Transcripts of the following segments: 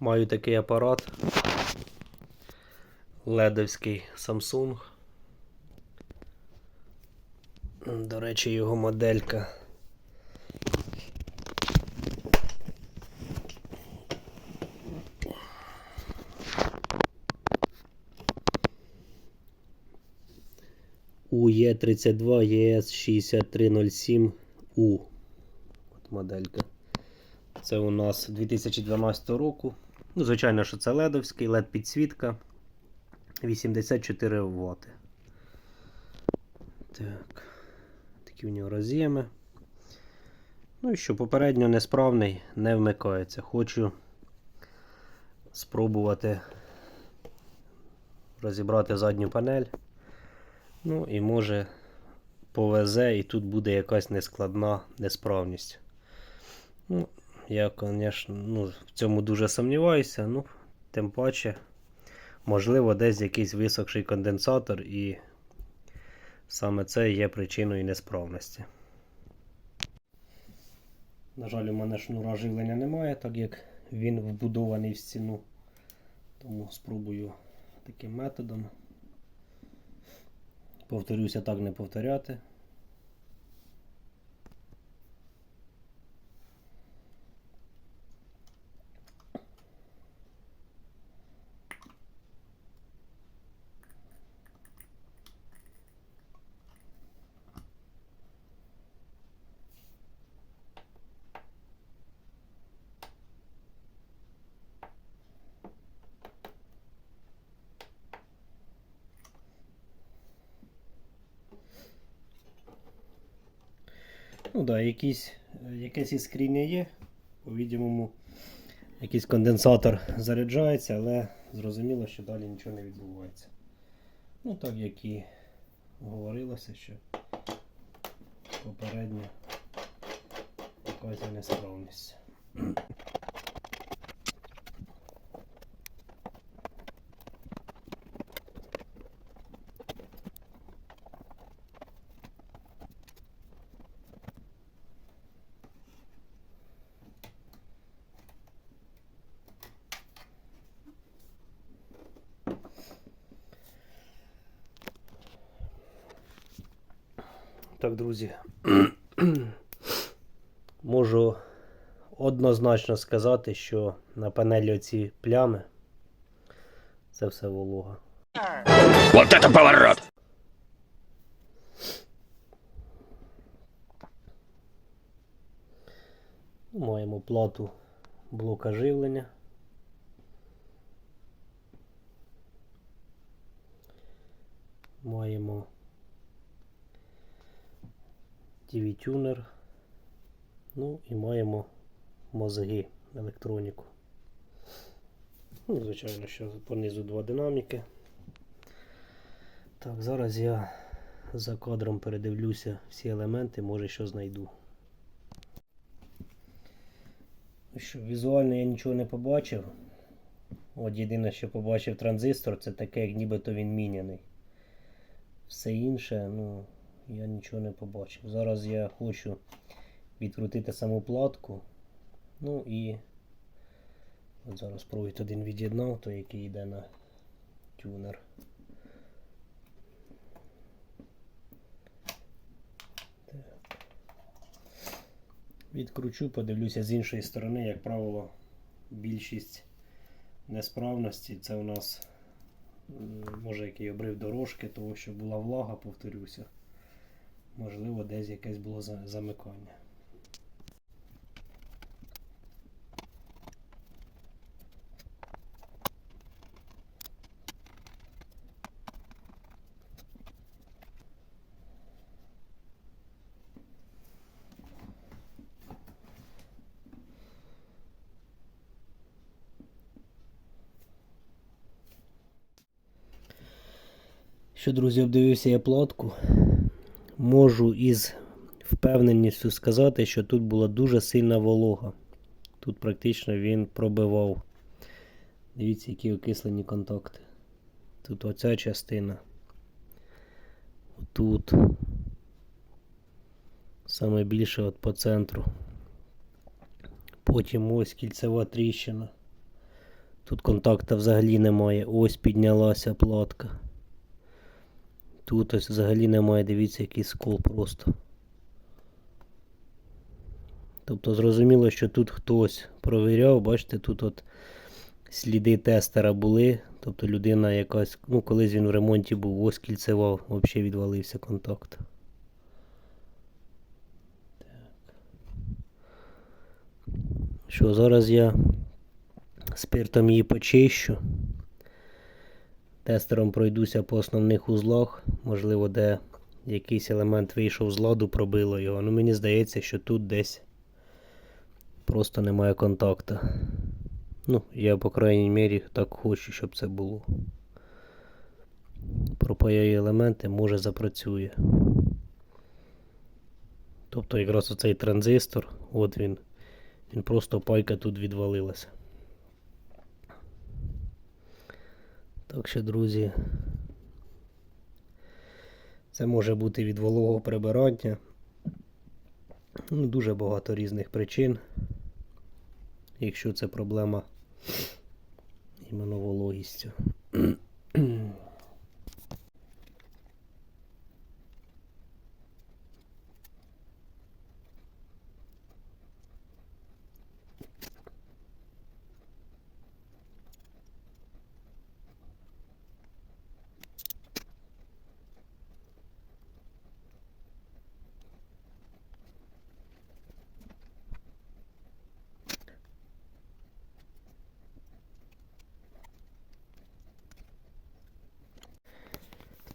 Маю такий апарат. Ледовський Samsung. До речі, його моделька. UE32 ES6307U. От моделька. Це у нас 2012 року. Ну, звичайно, що це ледовський, LED підсвітка. 84 Вт. Так. Такі у нього роз'єми. Ну і що, попередньо несправний, не вмикається. Хочу спробувати розібрати задню панель. Ну і може повезе, і тут буде якась нескладна несправність. Ну, я, звісно, ну, в цьому дуже сумніваюся, ну, тим паче, можливо, десь якийсь висохший конденсатор, і саме це є причиною несправності. На жаль, у мене шнура живлення немає, так як він вбудований в стіну. Тому спробую таким методом. Повторюся, так не повторяти. Ну да, якісь, якесь іскріння є. По-відомому, якийсь конденсатор заряджається, але зрозуміло, що далі нічого не відбувається. Ну, так як і говорилося, що попередньо якась несправність. Так, друзі, можу однозначно сказати, що на панелі оці плями це все волога. Вот это поворот! Маємо плату блока живлення. Маємо TV-тюнер. Ну і маємо мозги електроніку. Ну, звичайно, що понизу два динаміки. Так, зараз я за кадром передивлюся всі елементи, може що знайду. Ну що, візуально я нічого не побачив. От єдине, що побачив транзистор, це таке, як нібито він міняний. Все інше, ну, я нічого не побачив. Зараз я хочу відкрутити саму платку. Ну і от зараз провід один від'єднав, той який йде на тюнер. Відкручу, подивлюся з іншої сторони, як правило, більшість несправності це у нас може який обрив дорожки, того що була влага, повторюся. Можливо, десь якесь було замикання. Що, друзі, обдивився я платку. Можу із впевненістю сказати, що тут була дуже сильна волога. Тут практично він пробивав. Дивіться, які окислені контакти. Тут оця частина. Тут. Саме більше от по центру. Потім ось кільцева тріщина. Тут контакта взагалі немає. Ось піднялася платка. Тут ось взагалі немає, дивіться, який скол просто. Тобто зрозуміло, що тут хтось провіряв, бачите, тут от сліди тестера були. Тобто людина якась, ну колись він в ремонті був, ось кільцевав, взагалі відвалився контакт. Що, зараз я спиртом її почищу. Тестером пройдуся по основних узлах. Можливо, де якийсь елемент вийшов з ладу, пробило його. Ну мені здається, що тут десь просто немає контакту. Ну, я, по крайній мірі, так хочу, щоб це було. Пропаяю елементи, може запрацює. Тобто якраз оцей транзистор, от він. Він просто пайка тут відвалилася. Так що, друзі, це може бути від вологого прибирання. Ну, дуже багато різних причин. Якщо це проблема іменно вологістю.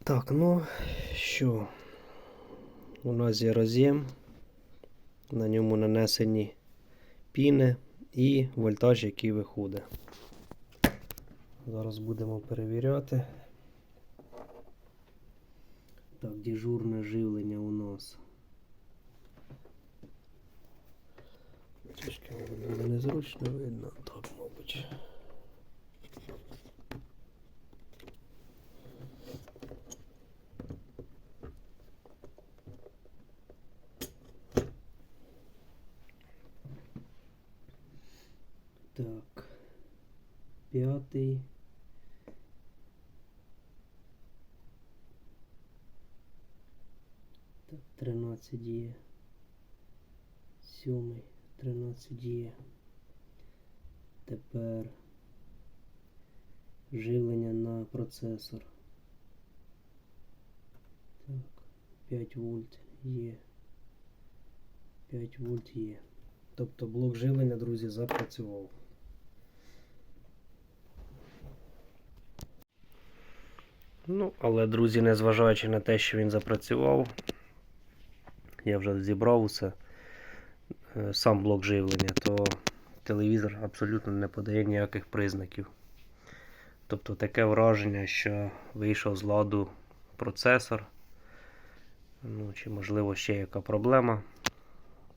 Так, ну що, у нас є роз'єм, на ньому нанесені піни і вольтаж, який виходить. Зараз будемо перевіряти. Так, дежурне живлення у нас. Трішки незручно видно, так, мабуть. Так. П'ятий. Так, 13 є. Сьомий, 13 є. Тепер живлення на процесор. Так, 5 вольт є. 5 вольт є. Тобто блок живлення, друзі, запрацював. Ну, але, друзі, незважаючи на те, що він запрацював, я вже зібрав усе, е, сам блок живлення, то телевізор абсолютно не подає ніяких признаків. Тобто таке враження, що вийшов з ладу процесор. Ну, чи можливо ще яка проблема.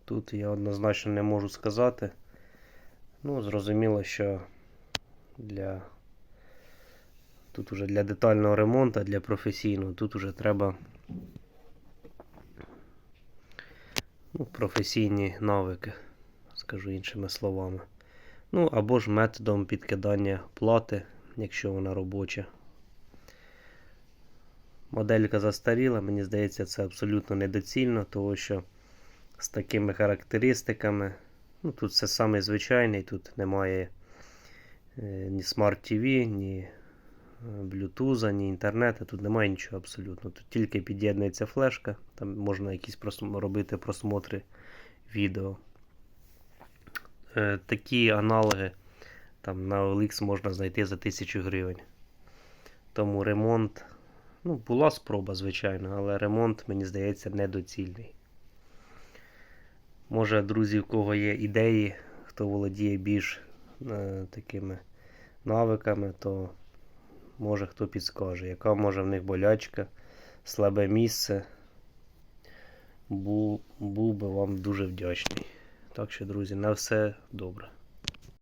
Тут я однозначно не можу сказати. Ну, зрозуміло, що для тут уже для детального ремонту, для професійного, тут уже треба ну, професійні навики, скажу іншими словами. Ну, або ж методом підкидання плати, якщо вона робоча. Моделька застаріла, мені здається, це абсолютно недоцільно, тому що з такими характеристиками. Ну, Тут все саме звичайний, тут немає е, ні Smart TV, ні Bluetooth, ні інтернету, тут немає нічого абсолютно. Тут тільки під'єднується флешка, там можна якісь просм- робити просмотри відео. Е, такі аналоги там на OLX можна знайти за 1000 гривень. Тому ремонт, ну, була спроба, звичайно, але ремонт, мені здається, недоцільний. Може, друзі, у кого є ідеї, хто володіє більш е, такими навиками, то може хто підскаже, яка може в них болячка, слабе місце. Був, був би вам дуже вдячний. Так що, друзі, на все добре.